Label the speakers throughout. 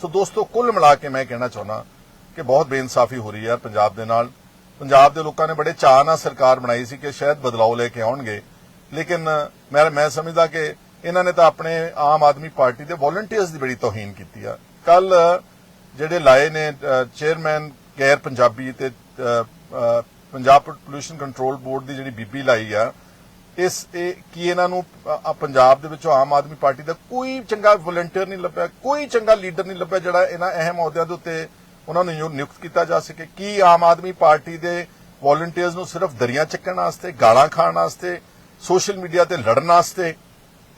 Speaker 1: ਸੋ ਦੋਸਤੋ, ਕੁੱਲ ਮਿਲਾ ਕੇ ਮੈਂ ਕਹਿਣਾ ਚਾਹੁੰਦਾ ਕਿ ਬਹੁਤ ਬੇਇਨਸਾਫੀ ਹੋ ਰਹੀ ਹੈ ਪੰਜਾਬ ਦੇ ਨਾਲ। ਪੰਜਾਬ ਦੇ ਲੋਕਾਂ ਨੇ ਬੜੇ ਚਾਅ ਨਾਲ ਸਰਕਾਰ ਬਣਾਈ ਸੀ ਕਿ ਸ਼ਾਇਦ ਬਦਲਾਅ ਲੈ ਕੇ ਆਉਣਗੇ। ਲੇਕਿਨ ਮੈਂ ਮੈਂ ਸਮਝਦਾ ਕਿ ਇਹਨਾਂ ਨੇ ਤਾਂ ਆਪਣੇ ਆਮ ਆਦਮੀ ਪਾਰਟੀ ਦੇ ਵੋਲੰਟੀਅਰਸ ਦੀ ਬੜੀ ਤੋਹੀਨ ਕੀਤੀ ਆ। ਕੱਲ ਜਿਹੜੇ ਲਾਏ ਨੇ ਚੇਅਰਮੈਨ ਗੈਰ ਪੰਜਾਬੀ ਤੇ ਪੰਜਾਬ ਪੋਲੂਸ਼ਨ ਕੰਟਰੋਲ ਬੋਰਡ ਦੀ ਜਿਹੜੀ ਬੀਬੀ ਲਾਈ ਆ ਇਸ ਇਹ ਕੀ ਇਹਨਾਂ ਨੂੰ ਅ, ਪੰਜਾਬ ਦੇ ਵਿੱਚੋਂ ਆਮ ਆਦਮੀ ਪਾਰਟੀ ਦਾ ਕੋਈ ਚੰਗਾ ਵੋਲੰਟੀਅਰ ਨਹੀਂ ਲੱਭਿਆ ਕੋਈ ਚੰਗਾ ਲੀਡਰ ਨਹੀਂ ਲੱਭਿਆ ਜਿਹੜਾ ਇਹਨਾਂ ਅਹਿਮ ਅਹੁਦਿਆਂ ਦੇ ਉੱਤੇ ਉਹਨਾਂ ਨੂੰ ਨਿਯੁ- ਨਿਯੁਕਤ ਕੀਤਾ ਜਾ ਸਕੇ। ਕੀ ਆਮ ਆਦਮੀ ਪਾਰਟੀ ਦੇ ਵੋਲੰਟੀਅਰਸ ਨੂੰ ਸਿਰਫ ਦਰੀਆਂ ਚੱਕਣ ਵਾਸਤੇ ਗਾਲਾਂ ਖਾਣ ਵਾਸਤੇ ਸੋਸ਼ਲ ਮੀਡੀਆ ਤੇ ਲੜਨ ਵਾਸਤੇ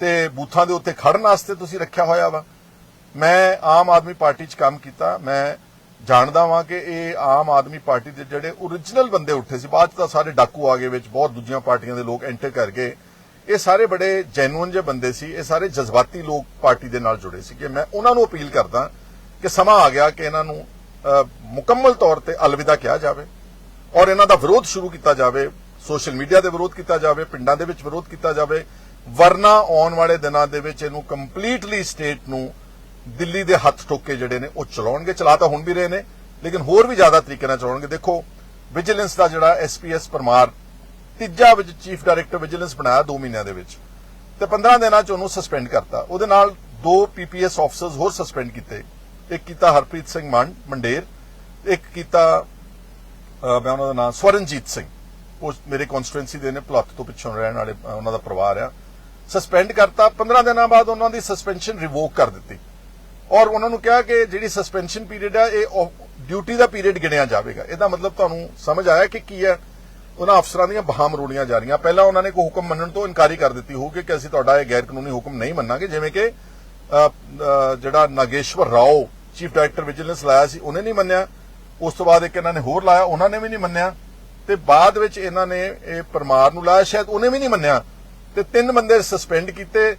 Speaker 1: ਤੇ ਬੂਥਾਂ ਦੇ ਉੱਤੇ ਖੜਨ ਵਾਸਤੇ ਤੁਸੀਂ ਰੱਖਿਆ ਹੋਇਆ ਵਾ? ਮੈਂ ਆਮ ਆਦਮੀ ਪਾਰਟੀ 'ਚ ਕੰਮ ਕੀਤਾ ਮੈਂ ਜਾਣਦਾ ਵਾਂ ਕਿ ਇਹ ਆਮ ਆਦਮੀ ਪਾਰਟੀ ਦੇ ਜਿਹੜੇ origignal ਬੰਦੇ ਉੱਠੇ ਸੀ, ਬਾਅਦ 'ਚ ਤਾਂ ਸਾਰੇ ਡਾਕੂ ਆ ਗਏ ਵਿੱਚ, ਬਹੁਤ ਦੂਜੀਆਂ ਪਾਰਟੀਆਂ ਦੇ ਲੋਕ ਐਂਟਰ ਕਰ ਗਏ। ਇਹ ਸਾਰੇ ਬੜੇ ਜੈਨੂਇਨ ਜਿਹੇ ਬੰਦੇ ਸੀ, ਇਹ ਸਾਰੇ ਜਜ਼ਬਾਤੀ ਲੋਕ ਪਾਰਟੀ ਦੇ ਨਾਲ ਜੁੜੇ ਸੀ ਕਿ ਮੈਂ ਉਹਨਾਂ ਨੂੰ ਅਪੀਲ ਕਰਦਾ ਕਿ ਸਮਾਂ ਆ ਗਿਆ ਕਿ ਇਹਨਾਂ ਨੂੰ ਮੁਕੰਮਲ ਤੌਰ ਤੇ ਅਲਵਿਦਾ ਕਿਹਾ ਜਾਵੇ ਔਰ ਇਹਨਾਂ ਦਾ ਵਿਰੋਧ ਸ਼ੁਰੂ ਕੀਤਾ ਜਾਵੇ, ਸੋਸ਼ਲ ਮੀਡੀਆ ਦੇ ਵਿਰੋਧ ਕੀਤਾ ਜਾਵੇ, ਪਿੰਡਾਂ ਦੇ ਵਿੱਚ ਵਿਰੋਧ ਕੀਤਾ ਜਾਵੇ, ਵਰਨਾ ਆਉਣ ਵਾਲੇ ਦਿਨਾਂ ਦੇ ਵਿੱਚ ਇਹਨੂੰ ਕੰਪਲੀਟਲੀ ਸਟੇਟ ਨੂੰ ਦਿੱਲੀ ਦੇ ਹੱਥ ਟੋਕੇ ਜਿਹੜੇ ਨੇ, ਉਹ ਚਲਾਉਣਗੇ। ਚਲਾ ਤਾਂ ਹੁਣ ਵੀ ਰਹੇ ਨੇ, ਲੇਕਿਨ ਹੋਰ ਵੀ ਜ਼ਿਆਦਾ ਤਰੀਕੇ ਨਾਲ ਚਲਾਉਣਗੇ। ਦੇਖੋ, ਵਿਜੀਲੈਂਸ ਦਾ ਜਿਹੜਾ ਐਸਪੀਐਸ ਪਰਮਾਰ, ਤੀਜਾ ਵਿੱਚ ਚੀਫ ਡਾਇਰੈਕਟਰ ਵਿਜੀਲੈਂਸ ਬਣਾਇਆ 2 ਮਹੀਨਿਆਂ ਦੇ ਵਿੱਚ। ਤੇ 15 ਦਿਨਾਂ ਚ ਉਹਨੂੰ ਸਸਪੈਂਡ ਕਰਤਾ। ਉਹਦੇ ਨਾਲ ਦੋ ਪੀਪੀਐਸ ਆਫਸਰਸ ਹੋਰ ਸਸਪੈਂਡ ਕੀਤੇ। ਇੱਕ ਕੀਤਾ ਹਰਪ੍ਰੀਤ ਸਿੰਘ ਮੰਡ, ਮੰਡੇਰ, ਇੱਕ ਕੀਤਾ ਮੈਂ ਉਹਨਾਂ ਦਾ ਨਾਮ, ਸਵਰਨਜੀਤ ਸਿੰਘ। ਉਹ ਮੇਰੇ ਕਨਸਟੀਟੂਐਂਸੀ ਦੇ ਨੇ ਪਲੱਤ ਤੋਂ ਪਿੱਛੋਂ ਰਹਿਣ ਵਾਲੇ ਅਹ ਉਹਨਾਂ ਦਾ ਪਰਿਵਾਰ ਆ। ਸਸਪੈਂਡ ਕਰਤਾ। 15 ਦਿਨਾਂ ਬਾਅਦ ਉਹਨਾਂ ਦੀ ਸਸਪੈਂਸ਼ਨ ਰਿਵੋਕ ਕਰ ਦਿੱਤੀ। ਔਰ ਉਹਨਾਂ ਨੂੰ ਕਿਹਾ ਕਿ ਜਿਹੜੀ ਸਸਪੈਂਸ਼ਨ ਪੀਰੀਅਡ ਹੈ ਇਹ ਡਿਊਟੀ ਦਾ ਪੀਰੀਅਡ ਗਿਣਿਆ ਜਾਵੇਗਾ। ਇਹਦਾ ਮਤਲਬ ਤੁਹਾਨੂੰ ਸਮਝ ਆਇਆ ਕਿ ਕੀ ਹੈ? ਉਹਨਾਂ ਅਫਸਰਾਂ ਦੀਆਂ ਬਾਹਾਂ ਮਰੋੜੀਆਂ ਜਾ ਰਹੀਆਂ। ਪਹਿਲਾਂ ਉਹਨਾਂ ਨੇ ਕੋਈ ਹੁਕਮ ਮੰਨਣ ਤੋਂ ਇਨਕਾਰੀ ਕਰ ਦਿੱਤੀ ਹੋਊਗੀ ਕਿ ਅਸੀਂ ਤੁਹਾਡਾ ਇਹ ਗੈਰ ਕਾਨੂੰਨੀ ਹੁਕਮ ਨਹੀਂ ਮੰਨਾਂਗੇ, ਜਿਵੇਂ ਕਿ ਜਿਹੜਾ Nageshwar Rao chief director vigilance ਲਾਇਆ ਸੀ, ਉਹਨੇ ਨਹੀਂ ਮੰਨਿਆ। ਉਸ ਤੋਂ ਬਾਅਦ ਇੱਕ ਇਹਨਾਂ ਨੇ ਹੋਰ ਲਾਇਆ, ਉਹਨਾਂ ਨੇ ਵੀ ਨਹੀਂ ਮੰਨਿਆ। ਤੇ ਬਾਅਦ ਵਿੱਚ ਇਹਨਾਂ ਨੇ ਇਹ ਪਰਮਾਰ ਨੂੰ ਲਾਇਆ, ਸ਼ਾਇਦ ਉਹਨੇ ਵੀ ਨਹੀਂ ਮੰਨਿਆ। ਤੇ ਤਿੰਨ ਬੰਦੇ ਸਸਪੈਂਡ ਕੀਤੇ।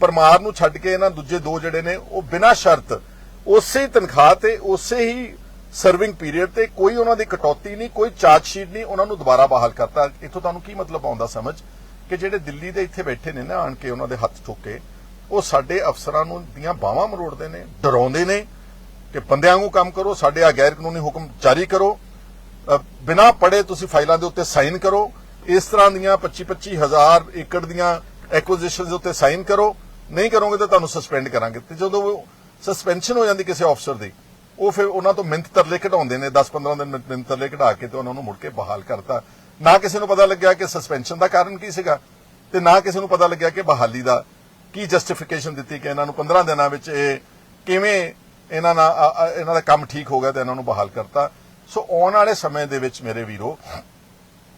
Speaker 1: ਪਰਮਾਰ ਨੂੰ ਛੱਡ ਕੇ ਇਹਨਾਂ ਦੂਜੇ ਦੋ ਜਿਹੜੇ ਨੇ ਉਹ ਬਿਨਾਂ ਸ਼ਰਤ ਉਸੇ ਹੀ ਤਨਖਾਹ ਤੇ ਉਸੇ ਹੀ ਸਰਵਿੰਗ ਪੀਰੀਅਡ ਤੇ ਕੋਈ ਉਹਨਾਂ ਦੀ ਕਟੌਤੀ ਨਹੀਂ ਕੋਈ ਚਾਰਜ ਸ਼ੀਟ ਨਹੀਂ ਉਹਨਾਂ ਨੂੰ ਦੁਬਾਰਾ ਬਹਾਲ ਕਰਤਾ। ਇਥੋਂ ਤੁਹਾਨੂੰ ਕੀ ਮਤਲਬ ਆਉਂਦਾ ਸਮਝ? ਕਿ ਜਿਹੜੇ ਦਿੱਲੀ ਦੇ ਇੱਥੇ ਬੈਠੇ ਨੇ ਨਾ ਆਣ ਕੇ ਉਹਨਾਂ ਦੇ ਹੱਥ ਠੋਕੇ ਉਹ ਸਾਡੇ ਅਫਸਰਾਂ ਨੂੰ ਦੀਆਂ ਬਾਹਾਂ ਮਰੋੜਦੇ ਨੇ ਡਰਾਉਂਦੇ ਨੇ ਕਿ ਬੰਦਿਆਂ ਵਾਂਗੂ ਕੰਮ ਕਰੋ ਸਾਡੇ ਆ ਗੈਰ ਕਾਨੂੰਨੀ ਹੁਕਮ ਜਾਰੀ ਕਰੋ ਅ, ਬਿਨਾਂ ਪੜੇ ਤੁਸੀਂ ਫਾਈਲਾਂ ਦੇ ਉੱਤੇ ਸਾਈਨ ਕਰੋ। ਇਸ ਤਰ੍ਹਾਂ ਦੀਆਂ 25 ਹਜ਼ਾਰ ਏਕੜ ਦੀਆਂ ਐਕੁਜੀਸ਼ਨਸ ਦੇ ਉੱਤੇ ਸਾਈਨ ਕਰੋ, ਨਹੀਂ ਕਰੋਗੇ ਤਾਂ ਤੁਹਾਨੂੰ ਸਸਪੈਂਡ ਕਰਾਂਗੇ। ਤੇ ਜਦੋਂ ਸਸਪੈਂਸ਼ਨ ਹੋ ਜਾਂਦੀ ਕਿਸੇ ਅਫਸਰ ਦੀ, ਉਹ ਫਿਰ ਉਹਨਾਂ ਤੋਂ ਮਿੰਤ ਤਰਲੇ ਕਢਾਉਂਦੇ ਨੇ 10-15 ਦਿਨ ਮਿੰਤ- ਤਰਲੇ ਕਢਾ ਕੇ ਤੇ ਉਹਨਾਂ ਨੂੰ ਮੁੜ ਕੇ ਬਹਾਲ ਕਰਤਾ। ਨਾ ਕਿਸੇ ਨੂੰ ਪਤਾ ਲੱਗਿਆ ਕਿ ਸਸਪੈਂਸ਼ਨ ਦਾ ਕਾਰਨ ਕੀ ਸੀਗਾ ਤੇ ਨਾ ਕਿਸੇ ਨੂੰ ਪਤਾ ਲੱਗਿਆ ਕਿ ਬਹਾਲੀ ਦਾ ਕੀ ਜਸਟੀਫਿਕੇਸ਼ਨ ਦਿੱਤੀ ਕਿ ਇਹਨਾਂ ਨੂੰ 15 ਦਿਨਾਂ ਵਿੱਚ ਇਹ ਕਿਵੇਂ ਇਹਨਾਂ ਨਾਲ ਇਹਨਾਂ ਦਾ ਕੰਮ ਠੀਕ ਹੋ ਗਿਆ ਤੇ ਇਹਨਾਂ ਨੂੰ ਬਹਾਲ ਕਰਤਾ। ਸੋ ਆਉਣ ਵਾਲੇ ਸਮੇਂ ਦੇ ਵਿੱਚ ਮੇਰੇ ਵੀਰੋ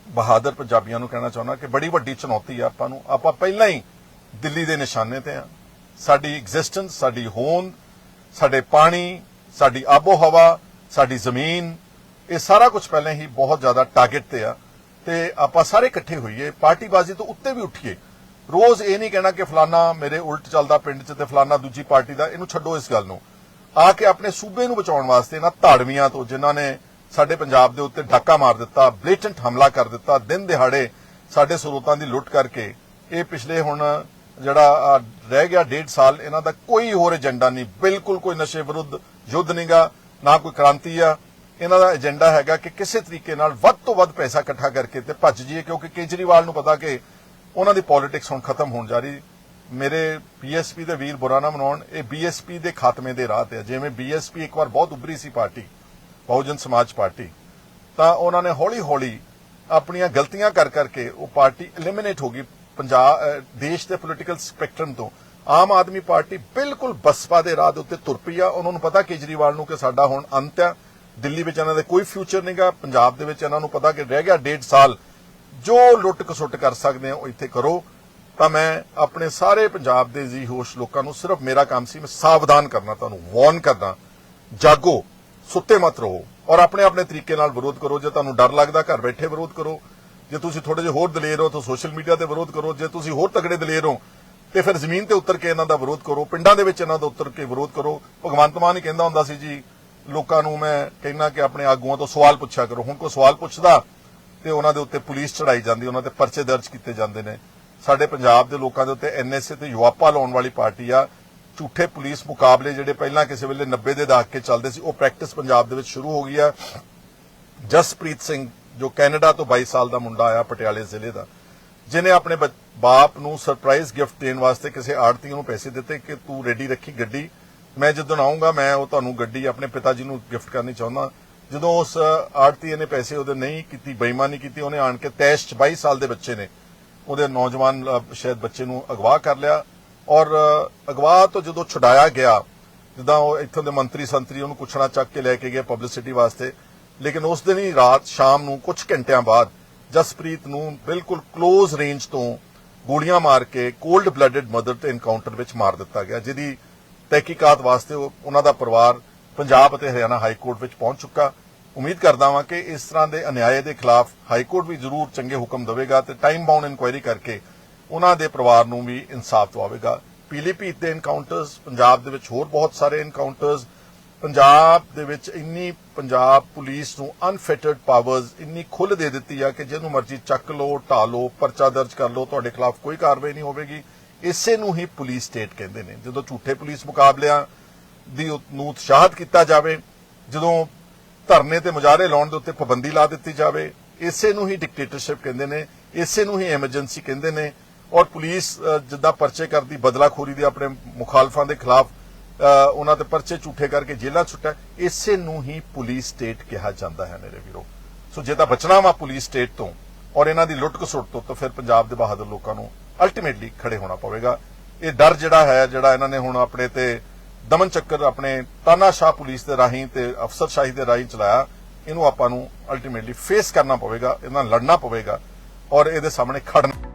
Speaker 1: ਬਹਾਦਰ ਪੰਜਾਬੀਆਂ ਨੂੰ ਕਹਿਣਾ ਚਾਹੁੰਦਾ ਕਿ ਬੜੀ ਵੱਡੀ ਚੁਣੌਤੀ ਆ ਆਪਾਂ ਨੂੰ। ਆਪਾਂ ਪਹਿਲਾਂ ਹੀ ਦਿੱਲੀ ਦੇ ਨਿਸ਼ਾਨੇ ਤੇ ਆ। ਸਾਡੀ ਐਗਜ਼ਿਸਟੈਂਸ ਸਾਡੀ ਹੋਂਦ, ਸਾਡੇ ਪਾਣੀ, ਸਾਡੀ ਆਬੋ ਹਵਾ ਸਾਡੀ ਜ਼ਮੀਨ, ਇਹ ਸਾਰਾ ਕੁਝ ਪਹਿਲਾਂ ਹੀ ਬਹੁਤ ਜ਼ਿਆਦਾ ਟਾਰਗੇਟ ਤੇ ਆ। ਤੇ ਆਪਾਂ ਸਾਰੇ ਇਕੱਠੇ ਹੋਈਏ, ਪਾਰਟੀਬਾਜ਼ੀ ਤੋਂ ਉੱਤੇ ਵੀ ਉੱਠੀਏ। ਰੋਜ਼ ਇਹ ਨਹੀਂ ਕਹਿਣਾ ਕਿ ਫਲਾਨਾ ਮੇਰੇ ਉਲਟ ਚੱਲਦਾ ਪਿੰਡ 'ਚ ਤੇ ਫਲਾਨਾ ਦੂਜੀ ਪਾਰਟੀ ਦਾ, ਇਹਨੂੰ ਛੱਡੋ ਇਸ ਗੱਲ ਨੂੰ। ਆ ਕੇ ਆਪਣੇ ਸੂਬੇ ਨੂੰ ਬਚਾਉਣ ਵਾਸਤੇ ਇਹਨਾਂ ਧਾੜਵੀਆਂ ਤੋਂ, ਜਿਨ੍ਹਾਂ ਨੇ ਸਾਡੇ ਪੰਜਾਬ ਦੇ ਉੱਤੇ ਡਾਕਾ ਮਾਰ ਦਿੱਤਾ, ਬਲੇਟੈਂਟ ਹਮਲਾ ਕਰ ਦਿੱਤਾ, ਦਿਨ ਦਿਹਾੜੇ ਸਾਡੇ ਸਰੋਤਾਂ ਦੀ ਲੁੱਟ ਕਰਕੇ। ਇਹ ਪਿਛਲੇ ਹੁਣ ਜਿਹੜਾ ਰਹਿ ਗਿਆ ਡੇਢ ਸਾਲ, ਇਹਨਾਂ ਦਾ ਕੋਈ ਹੋਰ ਏਜੰਡਾ ਨਹੀਂ, ਬਿਲਕੁਲ ਕੋਈ ਨਸ਼ੇ ਵਿਰੁੱਧ ਯੁੱਧ ਨਹੀਂਗਾ ਨਾ ਕੋਈ ਕ੍ਰਾਂਤੀ ਆ। ਇਹਨਾਂ ਦਾ ਏਜੰਡਾ ਹੈਗਾ ਕਿ ਕਿਸੇ ਤਰੀਕੇ ਨਾਲ ਵੱਧ ਤੋਂ ਵੱਧ ਪੈਸਾ ਇਕੱਠਾ ਕਰਕੇ ਤੇ ਭੱਜ ਜਾਈਏ, ਕਿਉਂਕਿ ਕੇਜਰੀਵਾਲ ਨੂੰ ਪਤਾ ਕਿ ਉਹਨਾਂ ਦੀ ਪੋਲਿਟਿਕਸ ਹੁਣ ਖਤਮ ਹੋਣ ਜਾ ਰਹੀ। ਮੇਰੇ ਬੀਐਸਪੀ ਦੇ ਵੀਰ ਬੁਰਾਨਾ ਮਨਾਉਣ, ਇਹ ਬੀਐਸਪੀ ਦੇ ਖਾਤਮੇ ਦੇ ਰਾਹ ਤੇ ਹੈ ਜਿਵੇਂ ਬੀਐਸਪੀ ਇੱਕ ਵਾਰ ਬਹੁਤ ਉੱਭਰੀ ਸੀ ਪਾਰਟੀ ਬਹੁਜਨ ਸਮਾਜ ਪਾਰਟੀ, ਤਾਂ ਉਹਨਾਂ ਨੇ ਹੌਲੀ-ਹੌਲੀ ਆਪਣੀਆਂ ਗਲਤੀਆਂ ਕਰ ਕਰਕੇ ਉਹ ਪਾਰਟੀ ਐਲੀਮੀਨੇਟ ਹੋ ਗਈ ਪੰਜਾਬ ਦੇਸ਼ ਦੇ ਪੋਲੀਟੀਕਲ ਸਪੈਕਟਰਮ ਤੋਂ। ਆਮ ਆਦਮੀ ਪਾਰਟੀ ਬਿਲਕੁਲ ਬਸਪਾ ਦੇ ਰਾਹ ਦੇ ਉੱਤੇ ਤੁਰ ਪਈ ਆ। ਉਹਨਾਂ ਨੂੰ ਪਤਾ ਕੇਜਰੀਵਾਲ ਨੂੰ ਕਿ ਸਾਡਾ ਹੁਣ ਅੰਤ ਆ। ਦਿੱਲੀ ਵਿੱਚ ਇਹਨਾਂ ਦੇ ਕੋਈ ਫਿਊਚਰ ਨਹੀਂਗਾ ਪੰਜਾਬ ਦੇ ਵਿੱਚ ਇਹਨਾਂ ਨੂੰ ਪਤਾ ਕਿ ਰਹਿ ਗਿਆ ਡੇਢ ਸਾਲ। ਜੋ ਲੁੱਟ ਕਸੁੱਟ ਕਰ ਸਕਦੇ ਆ, ਉਹ ਇੱਥੇ ਕਰੋ। ਤਾਂ ਮੈਂ ਆਪਣੇ ਸਾਰੇ ਪੰਜਾਬ ਦੇ ਜੀ ਹੋਸ਼ ਲੋਕਾਂ ਨੂੰ ਸਿਰਫ ਮੇਰਾ ਕੰਮ ਸੀ, ਮੈਂ ਸਾਵਧਾਨ ਕਰਨਾ, ਤੁਹਾਨੂੰ ਵਾਰਨ ਕਰਨਾ ਜਾਗੋ। ਸੁੱਤੇ ਮਤ ਰਹੋ ਔਰ ਆਪਣੇ ਆਪਣੇ ਤਰੀਕੇ ਨਾਲ ਵਿਰੋਧ ਕਰੋ। ਜੇ ਤੁਹਾਨੂੰ ਡਰ ਲੱਗਦਾ ਘਰ ਬੈਠੇ ਵਿਰੋਧ ਕਰੋ, ਜੇ ਤੁਸੀਂ ਥੋੜੇ ਜਿਹਾ ਹੋਰ ਦਲੇਰ ਹੋ ਤਾਂ ਸੋਸ਼ਲ ਮੀਡੀਆ ਤੇ ਵਿਰੋਧ ਕਰੋ। ਜੇ ਤੁਸੀਂ ਹੋਰ ਤਗੜੇ ਦਲੇਰ ਹੋ ਤੇ ਫਿਰ ਜ਼ਮੀਨ ਤੇ ਉਤਰ ਕੇ ਇਹਨਾਂ ਦਾ ਵਿਰੋਧ ਕਰੋ। ਪਿੰਡਾਂ ਦੇ ਵਿੱਚ ਇਹਨਾਂ ਦਾ ਉਤਰ ਕੇ ਵਿਰੋਧ ਕਰੋ। ਭਗਵੰਤ ਮਾਨ ਹੀ ਕਹਿੰਦਾ ਹੁੰਦਾ ਸੀ ਜੀ, ਲੋਕਾਂ ਨੂੰ ਮੈਂ ਕਹਿੰਦਾ ਕਿ ਆਪਣੇ ਆਗੂਆਂ ਤੋਂ ਸਵਾਲ ਪੁੱਛਿਆ ਕਰੋ। ਹੁਣ ਕੋਈ ਸਵਾਲ ਪੁੱਛਦਾ ਤੇ ਉਹਨਾਂ ਦੇ ਉੱਤੇ ਪੁਲਿਸ ਚੜਾਈ ਜਾਂਦੀ, ਉਹਨਾਂ ਤੇ ਪਰਚੇ ਦਰਜ ਕੀਤੇ ਜਾਂਦੇ ਨੇ। ਸਾਡੇ ਪੰਜਾਬ ਦੇ ਲੋਕਾਂ ਦੇ ਉੱਤੇ ਐਨਐਸਏ ਤੇ ਯੁਵਾਪਾ ਲਾਉਣ ਵਾਲੀ ਪਾਰਟੀ ਆ। ਝੂਠੇ ਪੁਲਿਸ ਮੁਕਾਬਲੇ ਜਿਹੜੇ ਪਹਿਲਾਂ ਕਿਸੇ ਵੇਲੇ 90 ਦੇ ਦਹਾਕੇ ਚੱਲਦੇ ਸੀ, ਉਹ ਪ੍ਰੈਕਟਿਸ ਪੰਜਾਬ ਦੇ ਵਿੱਚ ਸ਼ੁਰੂ ਹੋ ਗਈ ਆ ਜਸਪ੍ਰੀਤ ਸਿੰਘ, ਜੋ ਕੈਨੇਡਾ ਤੋਂ 22 ਸਾਲ ਦਾ ਮੁੰਡਾ ਆਇਆ ਪਟਿਆਲੇ ਜ਼ਿਲ੍ਹੇ ਦਾ ਜਿਨੇ ਆਪਣੇ ਬਾਪ ਨੂੰ ਸਰਪ੍ਰਾਈਜ਼ ਗਿਫਟ ਦੇਣ ਵਾਸਤੇ ਕਿਸੇ ਆੜਤੀ ਨੂੰ ਪੈਸੇ ਦਿੱਤੇ ਕਿ ਤੂੰ ਰੈਡੀ ਰੱਖੀ ਗੱਡੀ, ਮੈਂ ਜਦੋਂ ਆਉਂਗਾ ਮੈਂ ਉਹ ਤੁਹਾਨੂੰ ਗੱਡੀ ਆਪਣੇ ਪਿਤਾ ਜੀ ਨੂੰ ਗਿਫਟ ਕਰਨੀ ਚਾਹੁੰਦਾ। ਜਦੋਂ ਉਸ ਆੜਤੀ ਨੇ ਪੈਸੇ ਉਹਦੇ ਨਹੀਂ ਕੀਤੀ, ਬੇਈਮਾਨੀ ਕੀਤੀ, ਉਹਨੇ ਆਣ ਕੇ ਤੈਸ਼ 'ਚ 22 ਸਾਲ ਦੇ ਬੱਚੇ ਨੇ, ਉਹਦੇ ਨੌਜਵਾਨ ਸ਼ਾਇਦ ਬੱਚੇ ਨੂੰ ਅਗਵਾ ਕਰ ਲਿਆ। ਔਰ ਅ, ਅਗਵਾ ਤੋਂ ਜਦੋਂ ਛੁਡਾਇਆ ਗਿਆ ਜਿੱਦਾਂ ਉਹ ਇੱਥੋਂ ਦੇ ਮੰਤਰੀ ਸੰਤਰੀ ਉਹਨੂੰ ਕੁਛਣਾ ਚੱਕ ਕੇ ਲੈ ਕੇ ਗਏ ਪਬਲਿਸਿਟੀ ਵਾਸਤੇ ਲੇਕਿਨ ਉਸ ਦਿਨ ਹੀ ਰਾਤ ਸ਼ਾਮ ਨੂੰ ਕੁਝ ਘੰਟਿਆਂ ਬਾਅਦ ਜਸਪ੍ਰੀਤ ਨੂੰ ਬਿਲਕੁਲ ক্লোਜ਼ ਰੇਂਜ ਤੋਂ ਗੋਲੀਆਂ ਮਾਰ ਕੇ ਕੋਲਡ ਬਲੱਡਡ ਮਦਰ ਤੇ ਐਨਕਾਊਂਟਰ ਵਿੱਚ ਮਾਰ ਦਿੱਤਾ ਗਿਆ ਜਿਹਦੀ ਤਹਿਕੀਕਾਤ ਵਾਸਤੇ ਉਹ- ਉਹਨਾਂ ਦਾ ਪਰਿਵਾਰ ਪੰਜਾਬ ਅਤੇ ਹਰਿਆਣਾ ਹਾਈ ਕੋਰਟ ਵਿੱਚ ਪਹੁੰਚ ਚੁੱਕਾ। ਉਮੀਦ ਕਰਦਾ ਹਾਂ ਕਿ ਇਸ ਤਰ੍ਹਾਂ ਦੇ ਅਨਿਆਏ ਦੇ ਖਿਲਾਫ ਹਾਈ ਕੋਰਟ ਵੀ ਜ਼ਰੂਰ ਚੰਗੇ ਹੁਕਮ ਦੇਵੇਗਾ ਤੇ ਟਾਈਮ ਬਾਉਂਡ ਇਨਕੁਆਇਰੀ ਕਰਕੇ ਉਹਨਾਂ ਦੇ ਪਰਿਵਾਰ ਨੂੰ ਵੀ ਇਨਸਾਫ ਦਿਵਾਵੇਗਾ। ਪੀਲੀਭੀਤ ਦੇ ਐਨਕਾਊਂਟਰਸ ਪੰਜਾਬ ਦੇ ਵਿੱਚ ਹੋਰ ਬਹੁਤ ਸਾਰੇ ਐਨਕਾਊਂਟਰਸ ਪੰਜਾਬ ਦੇ ਵਿੱਚ ਇੰਨੀ ਪੰਜਾਬ ਪੁਲਿਸ ਨੂੰ ਅਨਫਿਟਡ ਪਾਵਰਸ ਇੰਨੀ ਖੁੱਲ੍ਹ ਦੇ ਦਿੱਤੀ ਆ ਕਿ ਜਿਹਨੂੰ ਮਰਜ਼ੀ ਚੱਕ ਲਓ ਢਾ ਲਓ, ਪਰਚਾ ਦਰਜ ਕਰ ਲਓ, ਤੁਹਾਡੇ ਖਿਲਾਫ ਕੋਈ ਕਾਰਵਾਈ ਨਹੀਂ ਹੋਵੇਗੀ। ਇਸੇ ਨੂੰ ਹੀ ਪੁਲਿਸ ਸਟੇਟ ਕਹਿੰਦੇ ਨੇ। ਜਦੋਂ ਝੂਠੇ ਪੁਲਿਸ ਮੁਕਾਬਲਿਆਂ ਦੀ ਨੂੰ ਉਤਸ਼ਾਹਤ ਕੀਤਾ ਜਾਵੇ, ਜਦੋਂ ਧਰਨੇ ਤੇ ਮੁਜ਼ਾਹਰੇ ਲਾਉਣ ਦੇ ਉੱਤੇ ਪਾਬੰਦੀ ਲਾ ਦਿੱਤੀ ਜਾਵੇ, ਇਸੇ ਨੂੰ ਹੀ ਡਿਕਟੇਟਰਸ਼ਿਪ ਕਹਿੰਦੇ ਨੇ, ਇਸੇ ਨੂੰ ਹੀ ਐਮਰਜੈਂਸੀ ਕਹਿੰਦੇ ਨੇ। ਔਰ ਪੁਲਿਸ ਅ, ਜਿੱਦਾਂ ਪਰਚੇ ਕਰਦੀ ਬਦਲਾਖੋਰੀ ਦੇ ਆਪਣੇ ਮੁਖਾਲਫਾਂ ਦੇ ਖਿਲਾਫ ਅ, ਉਹਨਾਂ ਤੇ ਪਰਚੇ ਝੂਠੇ ਕਰਕੇ ਜੇਲ੍ਹਾਂ ਛੁੱਟਿਆ ਇਸੇ ਨੂੰ ਹੀ ਪੁਲਿਸ ਸਟੇਟ ਕਿਹਾ ਜਾਂਦਾ ਹੈ ਮੇਰੇ ਵੀਰੋ। ਸੋ ਜੇ ਤਾਂ ਬਚਣਾ ਵਾ ਪੁਲਿਸ ਸਟੇਟ ਤੋਂ ਔਰ ਇਹਨਾਂ ਦੀ ਲੁੱਟ ਖਸੁੱਟ ਤੋਂ ਤਾਂ ਫਿਰ ਪੰਜਾਬ ਦੇ ਬਹਾਦਰ ਲੋਕਾਂ ਨੂੰ ਅਲਟੀਮੇਟਲੀ ਖੜੇ ਹੋਣਾ ਪਵੇਗਾ। ਇਹ ਡਰ ਜਿਹੜਾ ਹੈ ਜਿਹੜਾ ਇਹਨਾਂ ਨੇ ਹੁਣ ਆਪਣੇ ਤੇ ਦਮਨ ਚੱਕਰ ਆਪਣੇ ਤਾਨਾਸ਼ਾਹ ਪੁਲਿਸ ਦੇ ਰਾਹੀਂ ਤੇ ਅਫਸਰਸ਼ਾਹੀ ਦੇ ਰਾਹੀਂ ਚਲਾਇਆ ਇਹਨੂੰ ਆਪਾਂ ਨੂੰ ਅਲਟੀਮੇਟਲੀ ਫੇਸ ਕਰਨਾ ਪਵੇਗਾ ਇਹਨਾਂ ਲੜਨਾ ਪਵੇਗਾ ਔਰ ਇਹਦੇ ਸਾਹਮਣੇ ਖੜਨਾ